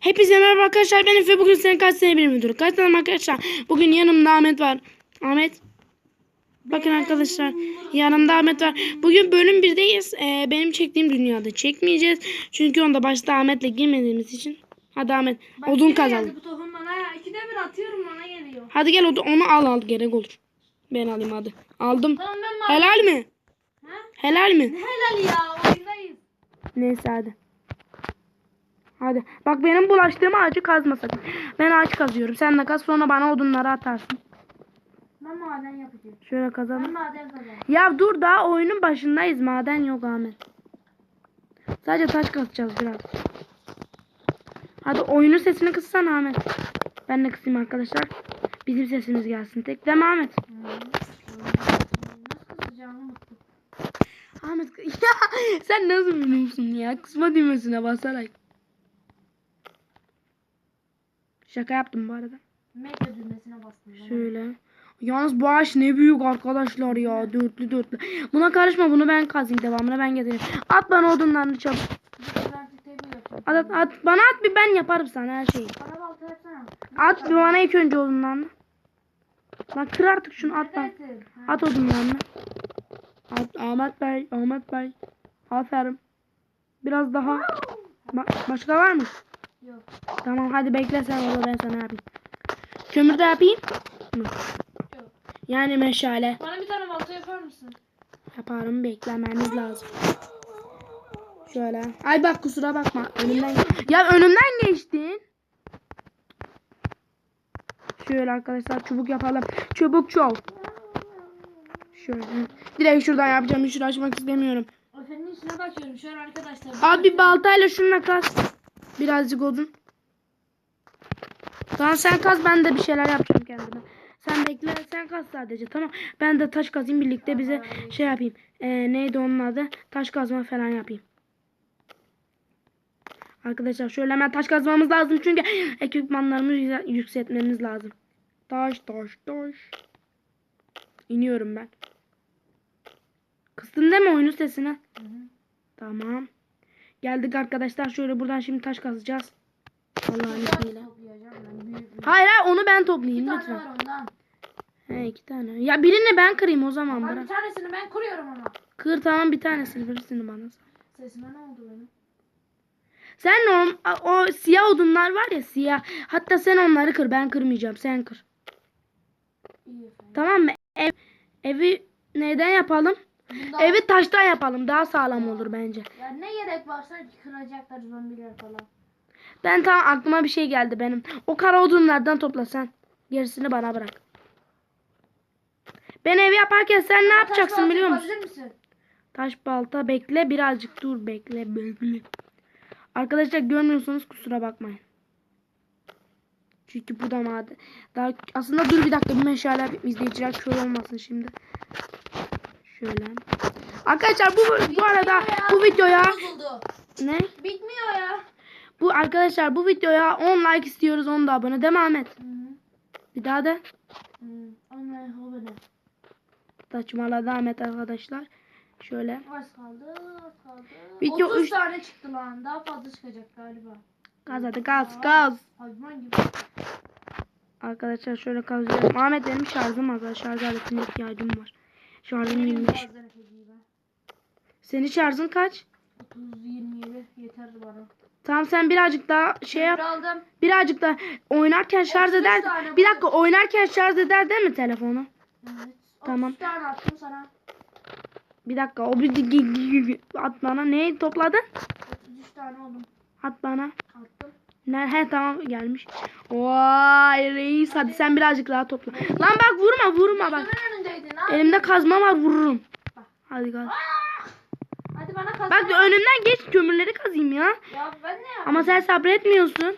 Hepinize merhaba arkadaşlar. Ben Efe. Bugün senin kaç sene bir müdürü. Kaç tane arkadaşlar? Bugün yanımda Ahmet var. Ahmet. Bakın arkadaşlar. Yanımda Ahmet var. Bugün bölüm 1'deyiz. Ee, benim çektiğim dünyada çekmeyeceğiz. Çünkü onda başta Ahmet'le girmediğimiz için. Hadi Ahmet. Odun kazalım. İkide bir atıyorum geliyor. Hadi gel odu- onu al al gerek olur. Ben alayım hadi. Aldım. Tamam bak. Helal mi? Ha? Helal mi? Helal ya oyundayız. Neyse hadi. Hadi. Bak benim bulaştığım ağacı kazma sakın. Ben ağaç kazıyorum. Sen de kaz sonra bana odunları atarsın. Ben maden yapacağım. Şöyle Ben kazalım. maden kazandım. Ya dur daha oyunun başındayız. Maden yok Ahmet. Sadece taş kazacağız biraz. Hadi oyunun sesini kıssana Ahmet. Ben de kısayım arkadaşlar. Bizim sesimiz gelsin. Tek değil mi Ahmet? Ahmet ya sen nasıl biliyorsun ya? Kısma düğmesine basarak. Şaka yaptım bu arada. Mega düğmesine bastım. ben. Şöyle. Yalnız bu ağaç ne büyük arkadaşlar ya. Dörtlü dörtlü. Buna karışma bunu ben kazayım devamını ben getireyim. At bana odunlarını çabuk. Ben. At, at, at. Bana at bir ben yaparım sana her şeyi. Bana balta yapsana. At bir bana ilk önce odunlarını. Lan kır artık şunu at? Ha. At odunlarını. At Ahmet Bey, Ahmet Bey. Aferin. Biraz daha. Ba- başka var mı? Yok. Tamam hadi bekle sen orada ben sana yapayım. Kömür de yapayım. Hı. Yok. Yani meşale. Bana bir tane balta yapar mısın? Yaparım beklemeniz lazım. Şöyle. Ay bak kusura bakma. Önümden Ya önümden geçtin. Şöyle arkadaşlar çubuk yapalım. Çubuk çok. Şöyle. Direkt şuradan yapacağım. Hiç uğraşmak istemiyorum. Efendim içine bakıyorum an arkadaşlar. Abi baltayla şununla kaz. Birazcık odun. Tamam sen kaz ben de bir şeyler yapacağım kendime. Sen bekle sen kaz sadece tamam. Ben de taş kazayım birlikte bize şey yapayım. Ee, neydi onun adı? Taş kazma falan yapayım. Arkadaşlar şöyle hemen taş kazmamız lazım çünkü ekipmanlarımızı yükse- yükseltmemiz lazım. Taş taş taş. İniyorum ben. Kıstın değil mi oyunun sesini? Hı hı. Tamam. Geldik arkadaşlar. Şöyle buradan şimdi taş kazacağız. Allah'ın izniyle. Hayır hayır onu ben Bir toplayayım tane lütfen. He iki tane. Ya birini ben kırayım o zaman Ben bir bırak. tanesini ben kuruyorum ama. Kır tamam bir tanesini birisini bana. Sesime ne oldu benim? Sen o, o siyah odunlar var ya siyah. Hatta sen onları kır ben kırmayacağım sen kır. İyi. Tamam mı? Ev, evi neden yapalım? Bunda Evi taştan yapalım daha sağlam olur bence. ya ne gerek varsa kıracaklar zombiler falan. Ben tam aklıma bir şey geldi benim. O kara odunlardan topla sen. Gerisini bana bırak. Ben ev yaparken sen ne yapacaksın Taş biliyor musun? misin? Taş balta bekle birazcık dur bekle bekle. Arkadaşlar görmüyorsanız kusura bakmayın. Çünkü bu da maden. Daha aslında dur bir dakika bir meşale yapayım. izleyiciler kör olmasın şimdi. Şöyle. Arkadaşlar bu bu arada bu videoya Bozuldu. ne? Bitmiyor ya. Bu arkadaşlar bu videoya 10 like istiyoruz 10 da abone değil mi Ahmet? Hı hı. Bir daha da Hı. Onlar havada. saçmaladı Ahmet arkadaşlar. Şöyle. Az kaldı, az kaldı. Video 30 üç- tane çıktı lan. Daha fazla çıkacak galiba. Gaz hadi gaz gaz. Hayvan gibi. Arkadaşlar şöyle kazıyorum. Ahmet benim şarjım az. Şarj aletine ihtiyacım var. Şarjım Benim 25. bazen efendim ben. Senin şarjın kaç? 30, 27 yeter bana. Tamam sen birazcık daha şey yap. aldım. Birazcık da oynarken şarj 33 eder. Bir dakika oynarken şarj eder değil mi telefonu? Evet. Tamam. 30 tane attım sana. Bir dakika o bir at bana. Ne topladın? 33 tane oldum. At bana. Attım. Ne? He tamam gelmiş. Vay reis hadi sen birazcık daha topla. Lan bak vurma vurma bak. Elimde kazma var vururum. Hadi kaz. Hadi bana kazan. Bak önümden geç kömürleri kazayım ya. Ya ben ne yapayım? Ama sen sabretmiyorsun.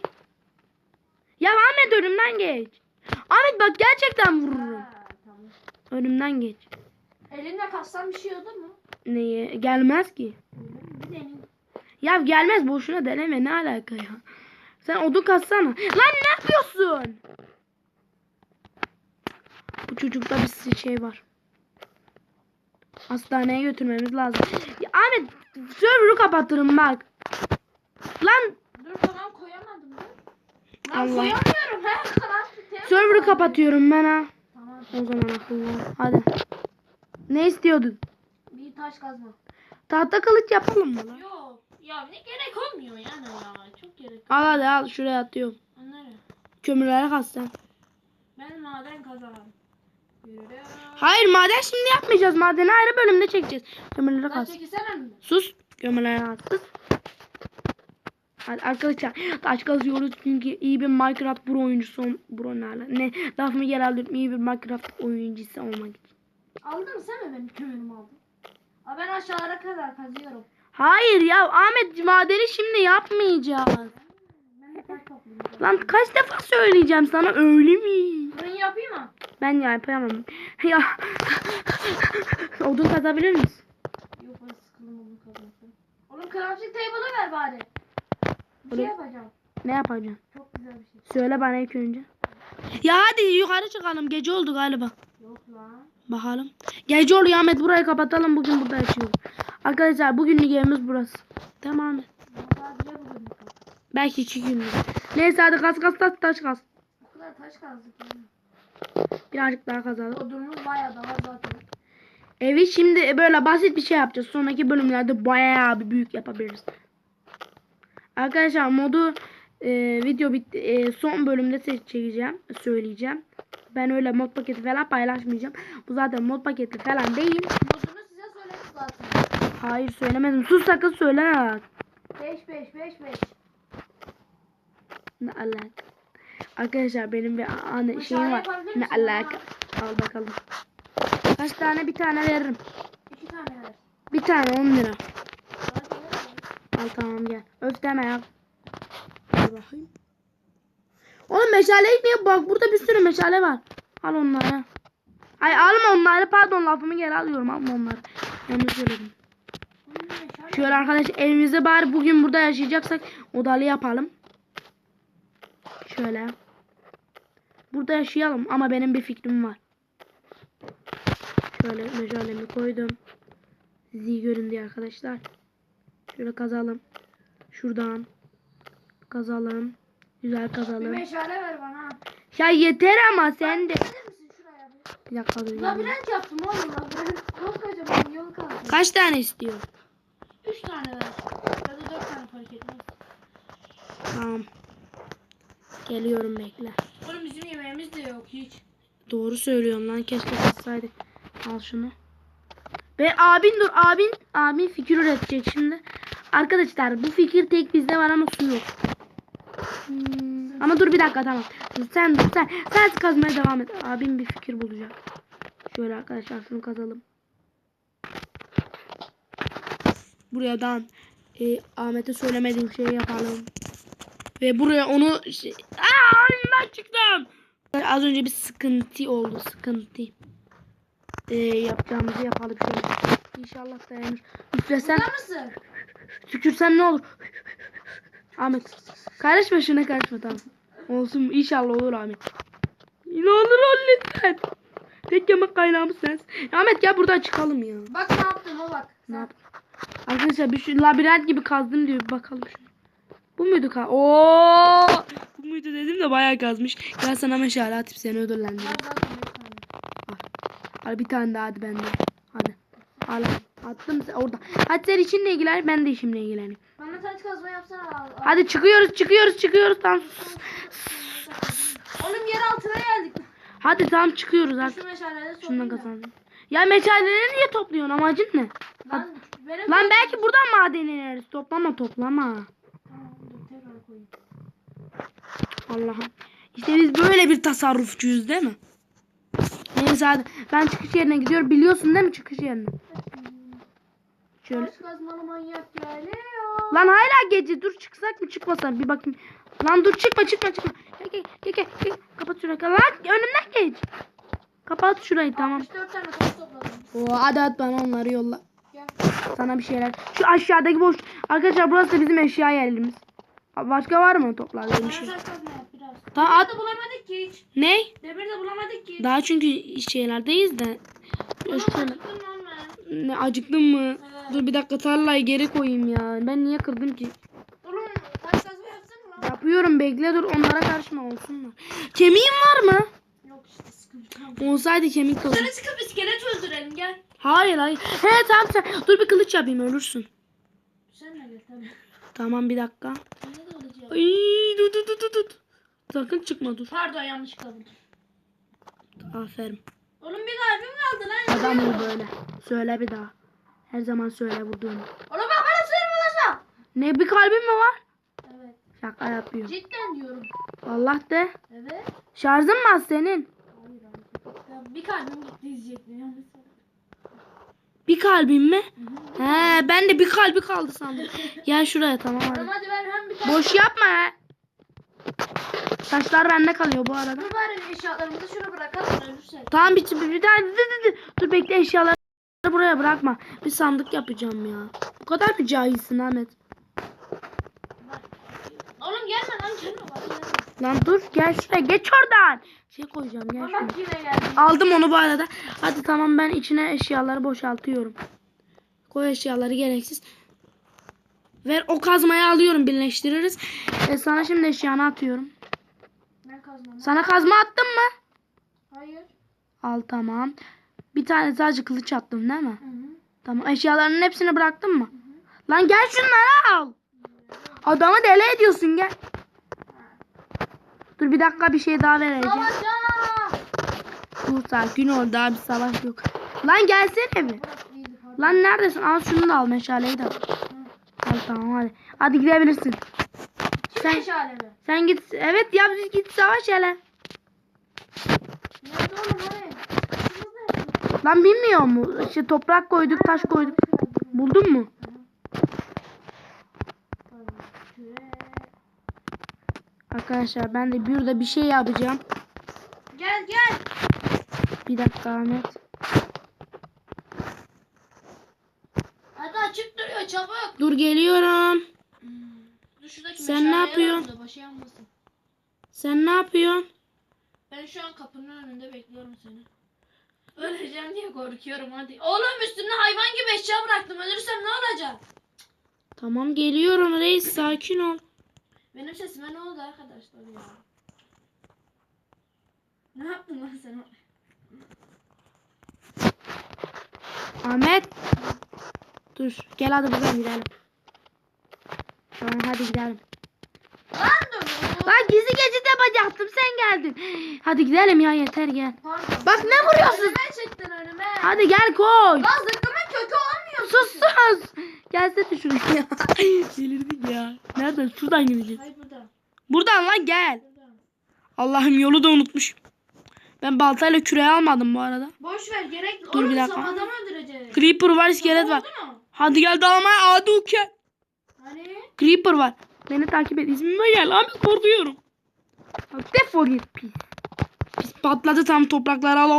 Ya Ahmet önümden geç. Ahmet bak gerçekten vururum. Ha, tamam. Önümden geç. Elimle kassam bir şey olur mu? Neye? Gelmez ki. Bir deneyim. Ya gelmez boşuna deneme ne alaka ya. Sen odun katsana. Lan ne yapıyorsun? Bu çocukta bir şey var. Hastaneye götürmemiz lazım. Ya Ahmet server'ı kapatırım bak. Lan Dur tamam koyamadım. Dur. Allah. koyamıyorum. He Server'ı kapatıyorum ben ha. Tamam. O zaman akıllı. Hadi. Ne istiyordun? Bir taş kazma. Tahta kılıç yapalım mı lan? Yok. Ya ne gerek olmuyor yani ya. Çok gerek. Al hadi al şuraya atıyorum. Anlarım. Kömürlere kas sen. Ben maden kazanırım. Yürü. Hayır maden şimdi yapmayacağız. Madeni ayrı bölümde çekeceğiz. Kömürlere kas. Sus. Kömürlere. Sus. Hadi arkadaşlar taş kazıyoruz çünkü iyi bir Minecraft pro oyuncusu ol- bro ne lafımı geri alıyorum iyi bir Minecraft oyuncusu olmak için. Aldın mı sen mi benim kömürümü aldın? Aa, ben aşağılara kadar kazıyorum. Hayır ya Ahmet madeni şimdi yapmayacağız. Ben de taş toplayayım. Lan kaç defa söyleyeceğim sana öyle mi? Fırın yapayım mı? Ben ya yapamam. Ya odun kazabilir misin? Yok ben sıkıldım onu kazmaktan. Oğlum crafting table'ı ver bari. Bir şey yapacağım. Ne yapacaksın? Çok güzel bir şey. Söyle bana ilk önce. Ya hadi yukarı çıkalım. Gece oldu galiba. Yok lan. Bakalım. Gece oluyor Ahmet burayı kapatalım. Bugün burada yaşıyoruz. Arkadaşlar bugünlük evimiz burası. Tamam? Daha bile bugün. Belki iki günlük. Neyse hadi kas kas taş taş kas. Bu kadar taş kazdık yani. Birazcık daha kazalım. Odunumuz bayağı da var zaten. Evi şimdi böyle basit bir şey yapacağız. Sonraki bölümlerde bayağı bir büyük yapabiliriz. Arkadaşlar modu e, video bitti. E, son bölümde se- çekeceğim. Söyleyeceğim. Ben öyle mod paketi falan paylaşmayacağım. Bu zaten mod paketi falan değil. Modunu size söyledim zaten. Hayır söylemedim. Sus sakın söyle. 5 5 5 5. Ne alaka? Arkadaşlar benim bir Bu şeyim var. Ne alaka? Al bakalım. Kaç tane bir tane veririm. 2 tane ver. Bir tane 10 lira. Al tamam gel. Öf deme ya. Bakayım. Oğlum meşale niye bak burada bir sürü meşale var. Al onları. Ay alma onları pardon lafımı geri alıyorum alma onları. Yanlış söyledim. Şöyle arkadaş evimizde bari bugün burada yaşayacaksak odalı yapalım. Şöyle. Burada yaşayalım ama benim bir fikrim var. Şöyle meşalemi koydum. Sizi görün diye arkadaşlar. Şöyle kazalım. Şuradan. Kazalım. Güzel Bir kazalım. meşale ver bana. Ya yeter ama sen de. Bir? Bir dakika dur. Labirent yaptım oğlum labirent. Koskocaman yol kaldı. Kaç tane istiyor? 3 tane ver. Ya da 4 tane fark etmez. Tamam. Geliyorum bekle. Oğlum bizim yemeğimiz de yok hiç. Doğru söylüyorum lan keşke kazsaydık. Al şunu. Ve abin dur abin abin fikir üretecek şimdi. Arkadaşlar bu fikir tek bizde var ama su yok. Hmm, Ama dur bir dakika tamam. Sen dur sen sen kazmaya devam et. Abim bir fikir bulacak. Şöyle arkadaşlar şunu kazalım. Buradan e, Ahmet'e söylemediğim şeyi yapalım. Ve buraya onu şey... Aa, oyundan çıktım. Az önce bir sıkıntı oldu. Sıkıntı. Ee, yapacağımızı yapalım şey. İnşallah dayanır. Üflesen, tükürsen ne olur? Ahmet. Karışma şuna karışma tamam. Olsun inşallah olur Ahmet. Ne olur ol lütfen. Tek yemek kaynağımız sensin. Ahmet gel buradan çıkalım ya. Bak ne yaptım o bak. Ne yap? Arkadaşlar bir şu labirent gibi kazdım diyor. Bir bakalım şuna. Bu muydu ka? Oo! Bu muydu dedim de bayağı kazmış. Gel sana meşale atıp seni ödüllendireyim. Al. Al bir tane daha hadi bende. Hadi. Al. Attım orada. Hadi sen işinle ilgilen ben de işimle ilgileneyim. Bana taş kazma yapsana. Al. Hadi çıkıyoruz çıkıyoruz çıkıyoruz tamam. Oğlum yer altına geldik. Hadi tamam çıkıyoruz artık. Şundan kazandım. Ya meşaleleri niye topluyorsun amacın ne? Lan, benim Lan belki buradan maden ineriz. Toplama toplama. Tamam, dur, tekrar koyayım. Allah'ım. İşte biz böyle bir tasarrufçuyuz değil mi? Neyse hadi. Ben çıkış yerine gidiyorum. Biliyorsun değil mi çıkış yerini? Şöyle. Taş kazmalı manyak geliyor. Lan hala gece. Dur çıksak mı çıkmasak bir bakayım. Lan dur çıkma çıkma çıkma. Gel gel gel gel. gel. Kapat şurayı. Lan önümden geç. Kapat şurayı tamam. 64 tane taş topladım. Oo, hadi at bana onları yolla. Gel. Sana bir şeyler. Şu aşağıdaki boş. Arkadaşlar burası da bizim eşya yerimiz. Başka var mı topladığım bir şey? Tamam at. bulamadık ki hiç. Ne? Demir de bulamadık ki. Daha çünkü şeylerdeyiz de. Ben. Ne acıktın mı? Evet. Dur bir dakika tarlayı geri koyayım ya. Ben niye kırdım ki? Oğlum taş kazma yapsana lan. Yapıyorum. bekle dur onlara karışma olsunlar. Kemiğin var mı? Yok işte sıkıntı. Olsaydı kemik olur. Sana çıkıp iskelet öldürelim gel. Hayır hayır. He tamam sen. Dur bir kılıç yapayım ölürsün. Sen de gel tamam. Tamam bir dakika. Olacak? Ay dur dur dur dur, dur. Sakın çıkma dur. Pardon yanlışlıkla vurdum. Aferin. Oğlum bir kalbim kaldı lan. Adam ol böyle. Söyle bir daha. Her zaman söyle vurduğunu. Oğlum bak bana sırmalasam. Ne bir kalbin mi var? Evet. Şaka yapıyor. Cidden diyorum. Allah de. Evet. Şarjın mı az senin? Hayır hayır. Ya bir kalbim gitti diyecektim yanlış. Bir kalbin mi? He ben de bir kalbi kaldı sandım. Gel şuraya tamam hadi. Tamam hadi ben hem bir tane... Boş yapma he. Taşlar bende kalıyor bu arada. Dur bari eşyalarımızı şuna bırakalım. Tamam bir, bir, bir tane dur, dur, dur. bekle eşyaları buraya bırakma. Bir sandık yapacağım ya. Bu kadar mı cahilsin Ahmet? Oğlum gelme lan gelme. Lan dur gel şuraya geç oradan. Şey koyacağım gel geldi. Aldım onu bu arada. Hadi tamam ben içine eşyaları boşaltıyorum. Koy eşyaları gereksiz. Ver o kazmayı alıyorum birleştiririz. E, sana şimdi eşyanı atıyorum. Ben kazmam. Sana kazma attım mı? Hayır. Al tamam. Bir tane sadece kılıç attım değil mi? Hı hı. Tamam eşyalarının hepsini bıraktın mı? Lan gel şunları al. Adamı deli ediyorsun gel. Dur bir dakika bir şey daha vereceğim. Dur sakin ol daha bir savaş yok. Lan gelsene pardon. Lan neredesin? Al şunu da al meşaleyi de al. Al tamam hadi. Hadi gidebilirsin. Kim Sen- meşalemi? Sen git. Evet yap git savaş hele. Nerede oğlum? Lan bilmiyor mu? İşte toprak koyduk taş koyduk. Buldun mu? Arkadaşlar ben de burada bir şey yapacağım. Gel gel. Bir dakika Ahmet. Hadi açık duruyor çabuk. Dur geliyorum. Dur şuradaki Sen ne yapıyorsun? alalım da Başı yanmasın. Sen ne yapıyorsun? Ben şu an kapının önünde bekliyorum seni. Öleceğim diye korkuyorum hadi. Oğlum üstümde hayvan gibi eşya bıraktım. Ölürsem ne olacak? Tamam geliyorum reis sakin ol. Benim sesime ne oldu arkadaşlar ya? Ne yaptın lan sen? Ahmet. Dur gel hadi buradan gidelim. Tamam hadi gidelim. Lan dur. Lan gizli geçit yapacaktım sen geldin. Hadi gidelim ya yeter gel. Pardon. Bak ne vuruyorsun? Önüme çektin önüme. Hadi gel koy. Lan zıkkımın kökü olmuyor. Sus sus. Gelsene şuraya. Delirdik ya. Nereden? Şuradan gideceğiz. Hayır burada. Buradan lan gel. Allah'ım yolu da unutmuşum. Ben baltayla küreği almadım bu arada. Boş ver gerek. Dur Oğlum bir dakika. adam öldüreceğiz. Creeper var iskelet var. Hadi gel dalma hadi uke. Hani? Creeper var. Beni takip et. İsmime gel. Abi korkuyorum. Bak defol git pis. Pis patladı tam topraklar. Alo.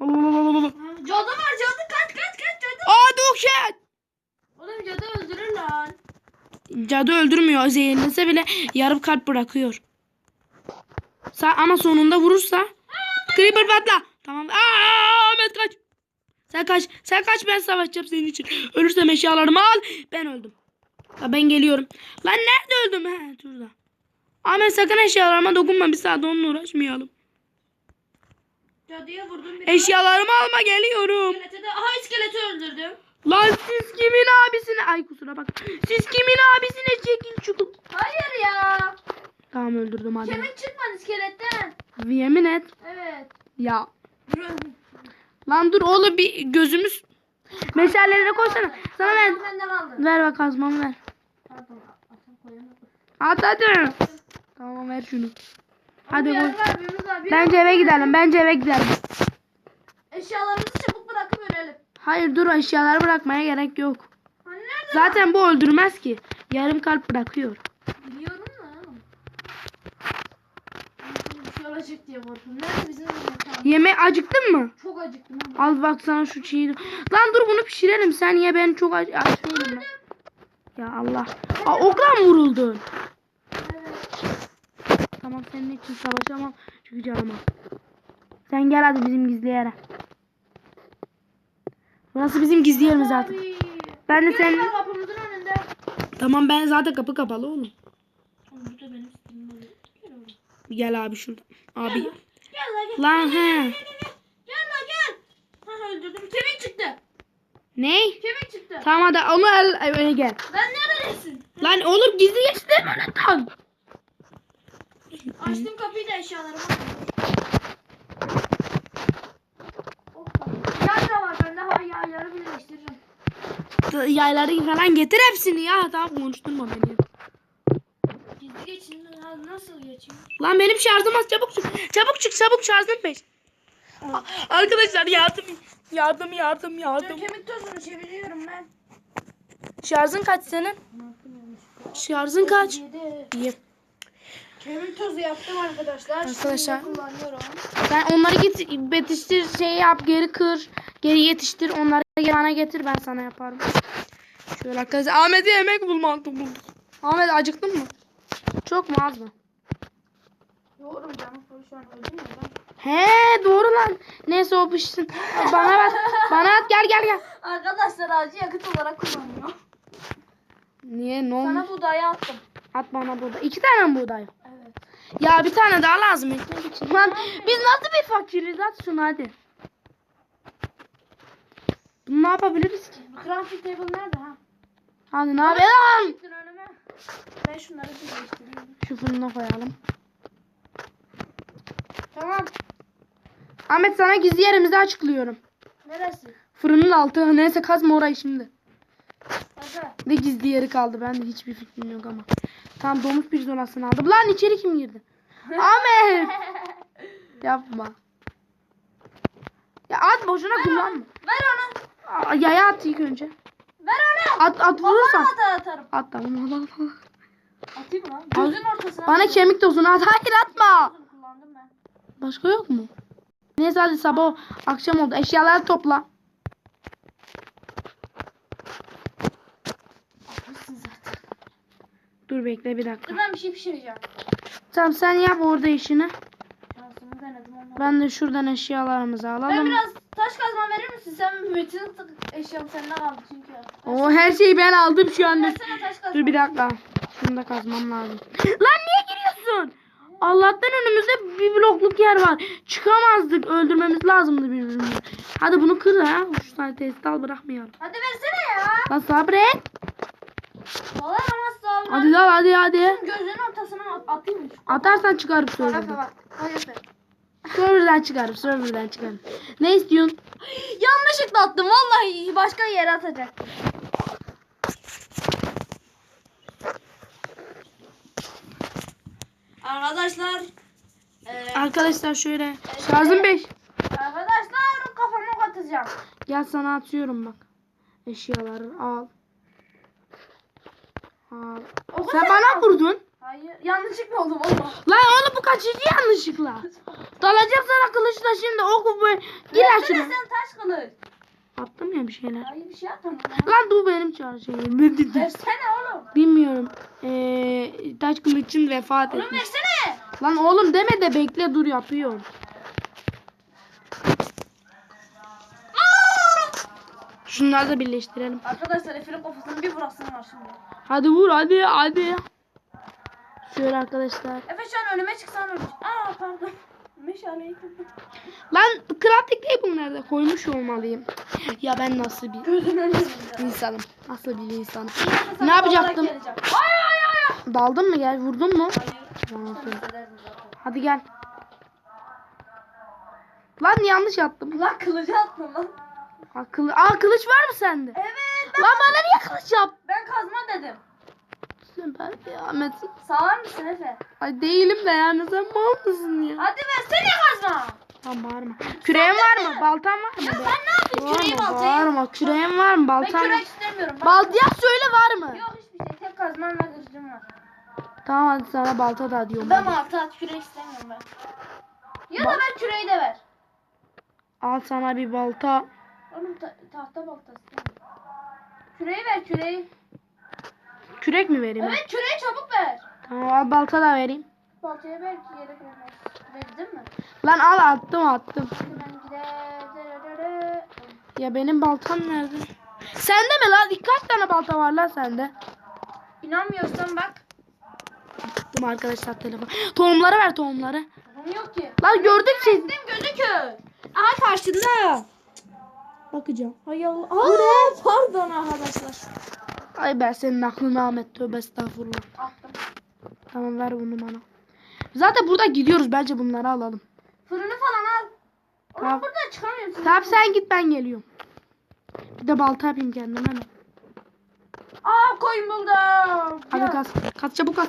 Alo, alo, alo, alo. Cadı var cadı kaç kaç kaç cadı. Hadi uke. Oğlum cadı öldürür lan. Cadı öldürmüyor. Zehirlese bile yarım kalp bırakıyor. Sa ama sonunda vurursa. Creeper patla. Tamam. Aa, Ahmet kaç. Sen kaç. Sen kaç ben savaşacağım senin için. Ölürsem eşyalarımı al. Ben öldüm. Ha, ben geliyorum. Lan nerede öldüm? He şurada. Ahmet sakın eşyalarıma dokunma. Bir saat onunla uğraşmayalım. Cadıya vurdum bir Eşyalarımı alma geliyorum. İskelete de aha iskeleti öldürdüm. Lan siz kimin abisine? Ay kusura bak. Siz kimin abisine çekin şu. Hayır ya. Tamam öldürdüm hadi. Kemik çıkmadı iskeletten. Yemin et. Evet. Ya. Lan dur oğlum bir gözümüz. Meşaleleri koysana. Sana ver. Ver bak kazmamı ver. At hadi. Tamam ver şunu. Hadi koy. Bence eve gidelim. Bence eve gidelim. Eşyalarımızı çabuk bırakıp ölelim. Hayır dur eşyaları bırakmaya gerek yok. Hani? Zaten bu öldürmez ki. Yarım kalp bırakıyor. Biliyorum da. Bir şey olacak diye korktum. Nerede bizim yemek Yeme acıktın mı? Çok acıktım ama. Al bak sana şu çiğ. Lan dur bunu pişirelim. Sen ye ben çok aç, aç değilim ben. Ya Allah. Aa, okla vuruldun? Evet. Tamam senin için savaşamam. Çünkü canıma. Sen gel hadi bizim gizli yere. Burası bizim gizli yerimiz zaten. Abi. Ben de önünde. Tamam ben zaten kapı kapalı. Oğlum burada benim Gel abi şurada. Abi. Gel gel. Lan he. Gel la gel. Ha öldürdüm. Kemik çıktı. Ne? Kemik çıktı. Tamam hadi onu al eve gel. Lan neredesin? Lan oğlum gizli geçti lan. Açtım kapıyı da eşyalarımı Yay da var bende ha yayları birleştiririm. Yayları falan getir hepsini ya. Tamam konuşturma beni. Nasıl geçeyim? Lan benim şarjım az çabuk çık. Çabuk çık çabuk şarjım beş. A- Arkadaşlar yardım yardım yardım yardım. kemik tozunu çeviriyorum ben. Şarjın kaç senin? Şarjın kaç? 7. İyi. Kemik tozu yaptım arkadaşlar. Arkadaşlar. Sen onları git yetiştir şey yap geri kır. Geri yetiştir onları bana getir ben sana yaparım. Şöyle arkadaşlar Ahmet'e yemek bulmak bulduk. Ahmet acıktın mı? Çok mu az mı? Doğru canım şu an. He doğru lan. Neyse o pişsin. Bana ver. Bana at gel gel gel. Arkadaşlar ağacı yakıt olarak kullanıyor. Niye ne olmuş? Sana buğdayı attım. At bana burada. İki tane mi buğday? Evet. Ya bir tane daha lazım. Lan biz nasıl bir fakiriz? At şunu hadi. Bunu ne yapabiliriz ki? Crafting table nerede ha? Hadi ne yapalım? Ben şunları birleştireyim. Şu fırına koyalım. Tamam. Ahmet sana gizli yerimizi açıklıyorum. Neresi? Fırının altı. Neyse kazma orayı şimdi. Hadi. Ne gizli yeri kaldı. Ben de hiçbir fikrim yok ama. Tamam domuz pirzolasını aldım. Lan içeri kim girdi? Ahmet. Yapma. Ya at boşuna kullanma. Ver onu. Aa, Yaya at ilk önce. Ver onu. At at vurursan. Atar atarım. At tamam. Atayım mı? Gözün ortasına. Bana kemik tozunu at. Hayır atma. Ben. Başka yok mu? Neyse hadi sabah akşam oldu. Eşyaları topla. Dur bekle bir dakika. Dur ben bir şey pişireceğim. Tamam sen yap orada işini. Şansımı denedim onu. Ben de şuradan eşyalarımızı Ben alalım. biraz taş kazma verir misin? Sen Metin eşyam sende kaldı çünkü. O her şeyi ben aldım şu anda. Dur bir dakika. Şunu da kazmam lazım. Lan niye? Allah'tan önümüzde bir blokluk yer var. Çıkamazdık. Öldürmemiz lazımdı birbirimizi. Hadi bunu kır ha. Şu tane testi al bırakmayalım. Hadi versene ya. Lan sabret. Olamaz sonra. Hadi lan hadi hadi. Gözünün ortasına at- atayım mı? Atarsan çıkarıp serverden. bak. Be. Serverden çıkarıp serverden çıkarıp. Ne istiyorsun? Yanlışlıkla attım. Vallahi başka yere atacaktım. Arkadaşlar. eee, Arkadaşlar şöyle. Şarjım 5. arkadaşlar kafama ok atacağım. Gel sana atıyorum bak. Eşyaları al. Al. Oku Sen bana vurdun. Hayır. Yanlışlıkla oldu valla. Lan oğlum bu kaçıncı yanlışlıkla? Dalacağım sana kılıçla şimdi oku bu. Gir Versene sen taş kılıç. Attım ya bir şeyler. Hayır bir şey atmadın. Lan dur benim çarşıyım. Versene oğlum. Bilmiyorum. Ee, taş kılıçın vefat Oğlum etmiş. versene. Lan oğlum deme de bekle dur yapıyorum. Şunları da birleştirelim. Arkadaşlar Efe'nin kafasını bir vurasın var şimdi. Hadi vur hadi hadi. Şöyle arkadaşlar. Efe şu an önüme çıksan ölür. Aa pardon. Lan crafting table nerede? Koymuş olmalıyım. Ya ben nasıl bir insanım? Nasıl bir insanım? Ne yapacaktım? Ay ay ay ay. Daldın mı gel? Vurdun mu? Hayır. Hadi gel. Lan yanlış attım. Lan kılıcı attın lan. Aa, kılı Aa kılıç var mı sende? Evet. Ben, Lan bana niye kılıç yap? ben kazma dedim. Süper bir Ahmet. Sağır mısın Efe? Ay değilim de yani sen mal mısın ya? Hadi versene kazma. Tamam bağırma. Küreğin var mı? Baltan var mı? Ya sen ne yapıyorsun küreği baltayı? Bağırma. Küreğin var mı? Ben Baltan kürek istemiyorum. Bak. Baltaya söyle var mı? Yok hiçbir şey. Tek kazmam ve kılıcım var. Tamam hadi sana balta da diyorum. Ben balta at kürek istemiyorum ben. Ya da ver küreği de ver. Al sana bir balta. Oğlum ta- tahta balta istemiyorum. Küreği ver küreği. Kürek mi vereyim? Evet küreği çabuk ver. Tamam al balta da vereyim. Baltaya belki yere koymaz. Verdin mi? Lan al attım attım. Ya benim baltam nerede? Sende mi lan? Kaç tane balta var lan sende? İnanmıyorsan bak. buldum arkadaşlar telefon. Tohumları ver tohumları. Tamam yok ki. Lan gördük şey. Benim gözüküyor. Aha karşında. Bakacağım. Hay Allah. Aa, pardon arkadaşlar. Ay ben senin aklını Ahmet tövbe estağfurullah. Attım. Tamam ver bunu bana. Zaten burada gidiyoruz bence bunları alalım. Fırını falan al. Oğlum Tamam. buradan çıkamıyorsun. Tamam sen git ben geliyorum. Bir de balta yapayım kendime. hemen. Aa koyun buldum. Hadi kas. Kas çabuk kas.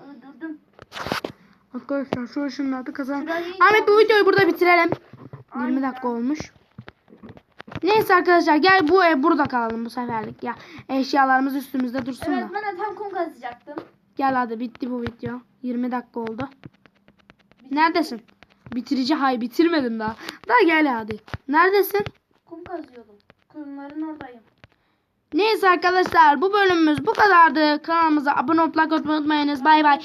Öldürdüm. Arkadaşlar şu ışınlarda kazan. Ahmet bu videoyu burada bitirelim. 20 dakika olmuş. Neyse arkadaşlar gel bu ev burada kalalım bu seferlik ya. Eşyalarımız üstümüzde dursun Evet da. ben de tam kum kazacaktım. Gel hadi bitti bu video. 20 dakika oldu. Neredesin? Bitirici hay bitirmedim daha. Daha gel hadi. Neredesin? Kum kazıyordum. Kumların oradayım. Neyse arkadaşlar bu bölümümüz bu kadardı. Kanalımıza abone atmayı unutmayınız. Bay bay.